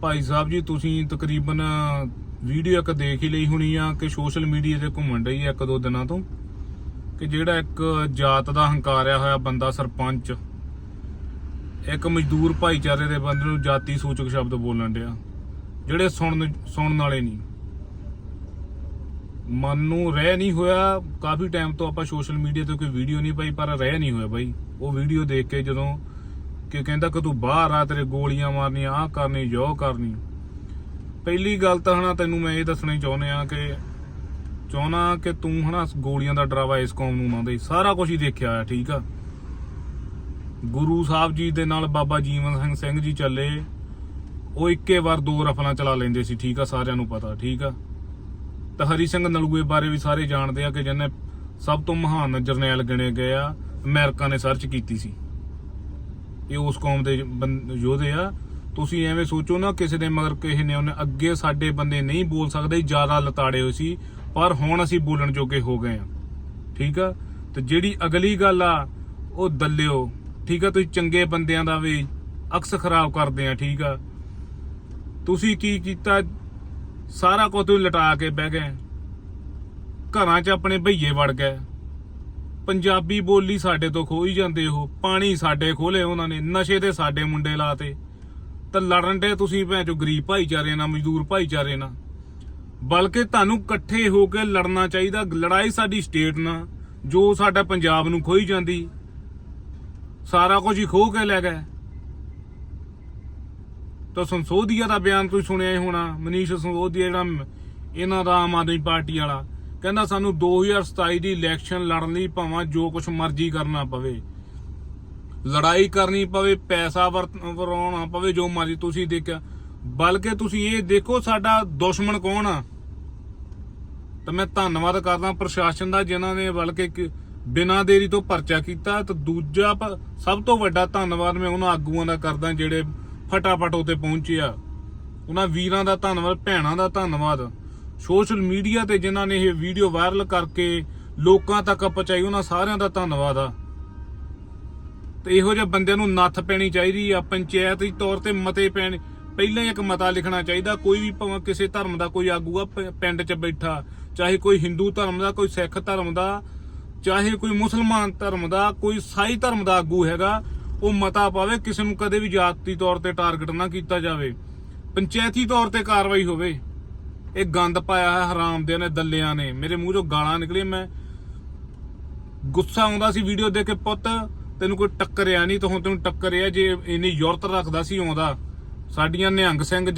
ਭਾਈ ਸਾਹਿਬ ਜੀ, ਤੁਸੀਂ ਤਕਰੀਬਨ ਵੀਡੀਓ ਇੱਕ ਦੇਖ ਹੀ ਲਈ ਹੋਣੀ ਆ ਕਿ ਸੋਸ਼ਲ ਮੀਡੀਆ ਤੇ ਘੁੰਮਣ ਰਹੀ ਆ ਇੱਕ ਦੋ ਦਿਨਾਂ ਤੋਂ, ਕਿ ਜਿਹੜਾ ਇੱਕ ਜਾਤ ਦਾ ਹੰਕਾਰਿਆ ਹੋਇਆ ਬੰਦਾ ਸਰਪੰਚ, ਇੱਕ ਮਜ਼ਦੂਰ ਭਾਈਚਾਰੇ ਦੇ ਬੰਦੇ ਨੂੰ ਜਾਤੀ ਸੂਚਕ ਸ਼ਬਦ ਬੋਲਣ ਡਿਆ, ਜਿਹੜੇ ਸੁਣਨ ਸੁਣਨ ਵਾਲੇ ਨਹੀਂ। ਮਨ ਨੂੰ ਰਹਿ ਨਹੀਂ ਹੋਇਆ, ਕਾਫੀ ਟਾਈਮ ਤੋਂ ਆਪਾਂ ਸੋਸ਼ਲ ਮੀਡੀਆ ਤੇ ਕੋਈ ਵੀਡੀਓ ਨਹੀਂ ਪਾਈ, ਪਰ ਰਹਿ ਨਹੀਂ ਹੋਇਆ ਬਾਈ। ਉਹ ਵੀਡੀਓ ਦੇਖ ਕੇ ਜਦੋਂ ਕਿ ਕਹਿੰਦਾ ਕਿ ਤੂੰ ਬਾਹਰ ਆ, ਤੇਰੇ ਗੋਲੀਆਂ ਮਾਰਨੀਆਂ, ਆਹ ਕਰਨੀ ਜੋ ਕਰਨੀ। ਪਹਿਲੀ ਗੱਲ ਤਾਂ ਹਨਾ, ਤੈਨੂੰ ਮੈਂ ਇਹ ਦੱਸਣੀ ਚਾਹੁੰਦੇ ਆ ਕਿ ਚਾਹਣਾ ਕਿ ਤੂੰ ਹਨਾ, ਗੋਲੀਆਂ ਦਾ ਡਰਾਵਾ ਇਸ ਕੌਮ ਨੂੰ ਨਾ ਦੇ ਸਾਰਾ ਕੁਝ ਹੀ ਦੇਖਿਆ ਆ ਠੀਕ ਆ? ਗੁਰੂ ਸਾਹਿਬ ਜੀ ਦੇ ਨਾਲ ਬਾਬਾ ਜੀਵਨ ਸਿੰਘ ਸਿੰਘ ਜੀ ਚੱਲੇ। ਉਹ ਇੱਕੇ ਵਾਰ ਦੋ ਰਫਲਾਂ ਚਲਾ ਲੈਂਦੇ ਸੀ, ਠੀਕ ਆ? ਸਾਰਿਆਂ ਨੂੰ ਪਤਾ, ਠੀਕ ਆ? ਤਾਂ ਹਰੀ ਸਿੰਘ ਨਲੂਏ ਬਾਰੇ ਵੀ ਸਾਰੇ ਜਾਣਦੇ ਆ ਕਿ ਜਿਹਨੇ ਸਭ ਤੋਂ ਮਹਾਨ ਜਰਨੈਲ ਗਿਣੇ ਗਏ ਆ, ਅਮਰੀਕਾ ਨੇ ਸਰਚ ਕੀਤੀ ਸੀ। ਇਹ ਉਸ ਕੌਮ ਦੇ ਬੰ- ਯੋਧੇ ਆ। ਤੁਸੀਂ ਐਵੇਂ ਸੋਚੋ ਨਾ ਕਿਸੇ ਦੇ ਮਗਰ ਕਿਸੇ ਨੇ ਉਹਨੇ ਅੱਗੇ ਸਾਡੇ ਬੰਦੇ ਨਹੀਂ ਬੋਲ ਸਕਦੇ, ਜ਼ਿਆਦਾ ਲਤਾੜੇ ਹੋਏ ਸੀ, ਪਰ ਹੁਣ ਅਸੀਂ ਬੋਲਣ ਜੋਗੇ ਹੋ ਗਏ ਆ। ਠੀਕ ਆ? ਤੇ ਜਿਹੜੀ ਅਗਲੀ ਗੱਲ ਆ, ਉਹ ਦੱਲਿਓ। ਠੀਕ ਆ? ਤੁਸੀਂ ਚੰਗੇ ਬੰਦਿਆਂ ਦਾ ਵੀ ਅਕਸ ਖਰਾਬ ਕਰਦੇ ਆ, ਠੀਕ ਆ? ਤੁਸੀਂ ਕੀ ਕੀਤਾ? ਸਾਰਾ ਕੁਝ ਤੁਸੀਂ ਲਟਾ ਕੇ ਬਹਿ ਗਏ। ਘਰਾਂ 'ਚ ਆਪਣੇ ਭਈਏ ਵੜ ਗਏ। ਪੰਜਾਬੀ ਬੋਲੀ ਸਾਡੇ ਤੋਂ ਖੋਈ ਜਾਂਦੇ ਉਹ। ਪਾਣੀ ਸਾਡੇ ਖੋਲੇ ਉਹਨਾਂ ਨੇ, ਨਸ਼ੇ ਤੇ ਸਾਡੇ ਮੁੰਡੇ ਲਾਤੇ। ਤਾਂ ਲੜਨ ਦੇ ਤੁਸੀਂ ਭੈਣ ਚੋ ਗਰੀਬ ਭਾਈਚਾਰੇ ਨਾਲ, ਮਜ਼ਦੂਰ ਭਾਈਚਾਰੇ ਨਾਲ। ਬਲਕਿ ਤੁਹਾਨੂੰ ਇਕੱਠੇ ਹੋ ਕੇ ਲੜਨਾ ਚਾਹੀਦਾ, ਲੜਾਈ ਸਾਡੀ ਸਟੇਟ ਨਾਲ, ਜੋ ਸਾਡਾ ਪੰਜਾਬ ਨੂੰ ਖੋਈ ਜਾਂਦੀ। ਸਾਰਾ ਕੁਝ ਹੀ ਖੋਹ ਕੇ ਲੈ ਗਏ। ਤਾਂ ਸੰਸੋਧੀਆ ਦਾ ਬਿਆਨ ਤੁਸੀਂ ਸੁਣਿਆ ਹੀ ਹੋਣਾ, ਮਨੀਸ਼ ਸੰਸੋਧੀਆ ਜਿਹੜਾ, ਇਹਨਾਂ ਦਾ ਆਮ ਆਦਮੀ ਪਾਰਟੀ ਵਾਲਾ। ਕਹਿੰਦਾ ਸਾਨੂੰ 2027 ਦੀ ਇਲੈਕਸ਼ਨ ਲੜਨ ਲਈ ਭਾਵੇਂ ਜੋ ਕੁਝ ਮਰਜ਼ੀ ਕਰਨਾ ਪਵੇ। ਲੜਾਈ ਕਰਨੀ ਪਵੇ, ਪੈਸਾ ਵਰਤ- ਵਰਾਉਣਾ ਪਵੇ, ਜੋ ਮਰਜ਼ੀ ਤੁਸੀਂ ਦੇਖਿਆ। ਬਲਕਿ ਤੁਸੀਂ ਇਹ ਦੇਖੋ ਸਾਡਾ ਦੁਸ਼ਮਣ ਕੌਣ ਆ। ਤਾਂ ਮੈਂ ਧੰਨਵਾਦ ਕਰਦਾ ਪ੍ਰਸ਼ਾਸਨ ਦਾ, ਜਿਨ੍ਹਾਂ ਨੇ ਬਲਕਿ ਬਿਨਾਂ ਦੇਰੀ ਤੋਂ ਪਰਚਾ ਕੀਤਾ। ਤੇ ਦੂਜਾ ਸਭ ਤੋਂ ਵੱਡਾ ਧੰਨਵਾਦ ਮੈਂ ਉਹਨਾਂ ਆਗੂਆਂ ਦਾ ਕਰਦਾ, ਜਿਹੜੇ ਫਟਾਫਟ ਉਤੇ ਪਹੁੰਚੇ ਆ। ਉਹਨਾਂ ਵੀਰਾਂ ਦਾ ਧੰਨਵਾਦ, ਭੈਣਾਂ ਦਾ ਧੰਨਵਾਦ। ਸੋਸ਼ਲ ਮੀਡੀਆ ਤੇ ਜਿਨ੍ਹਾਂ ਨੇ ਇਹ ਵੀਡੀਓ ਵਾਇਰਲ ਕਰਕੇ ਲੋਕਾਂ ਤੱਕ ਪਹੁੰਚਾਈ, ਉਹਨਾਂ ਸਾਰਿਆਂ ਦਾ ਧੰਨਵਾਦ ਆ। ਤੇ ਇਹੋ ਜਿਹੇ ਬੰਦਿਆਂ ਨੂੰ ਨੱਥ ਪੈਣੀ ਚਾਹੀਦੀ ਆ, ਪੰਚਾਇਤੀ ਤੌਰ ਤੇ ਮਤੇ ਪੈਣ, ਪਹਿਲਾਂ ਹੀ ਇੱਕ ਮਤਾ ਲਿਖਣਾ ਚਾਹੀਦਾ, ਕੋਈ ਵੀ ਭਾਵੇਂ ਕਿਸੇ ਧਰਮ ਦਾ ਕੋਈ ਆਗੂ ਆ ਪਿੰਡ 'ਚ ਬੈਠਾ, ਚਾਹੇ ਕੋਈ ਹਿੰਦੂ ਧਰਮ ਦਾ, ਕੋਈ ਸਿੱਖ ਧਰਮ ਦਾ, ਚਾਹੇ ਕੋਈ ਮੁਸਲਮਾਨ ਧਰਮ ਦਾ, ਕੋਈ ਸਾਈ ਧਰਮ ਦਾ ਆਗੂ ਹੈਗਾ, ਉਹ ਮਤਾ ਪਾਵੇ, ਕਿਸੇ ਨੂੰ ਕਦੇ ਵੀ ਜਾਤੀ ਤੌਰ ਤੇ ਟਾਰਗੇਟ ਨਾ ਕੀਤਾ ਜਾਵੇ। ਪੰਚਾਇਤੀ ਤੌਰ ਤੇ ਕਾਰਵਾਈ ਹੋਵੇ। ਇਹ ਗੰਦ ਪਾਇਆ ਹੈ ਹਰਾਮਦਿਆਂ ਨੇ, ਦੱਲਿਆਂ ਨੇ। ਮੇਰੇ ਮੂੰਹ ਚੋਂ ਗਾਲਾਂ ਨਿਕਲੀਆਂ, ਮੈਂ ਗੁੱਸਾ ਆਉਂਦਾ ਸੀ ਵੀਡੀਓ ਦੇਖ ਕੇ, ਪੁੱਤ, ਤੈਨੂੰ ਕੋਈ ਟੱਕਰਿਆ ਨਹੀਂ, ਤਾਂ ਹੁਣ ਤੈਨੂੰ ਟੱਕਰਿਆ ਜੇ ਇੰਨੀ ਯੁਰਤ ਰੱਖਦਾ ਸੀ ਆਉਂਦਾ। ਸਾਡੀਆਂ ਨਿਹੰਗ ਸਿੰਘ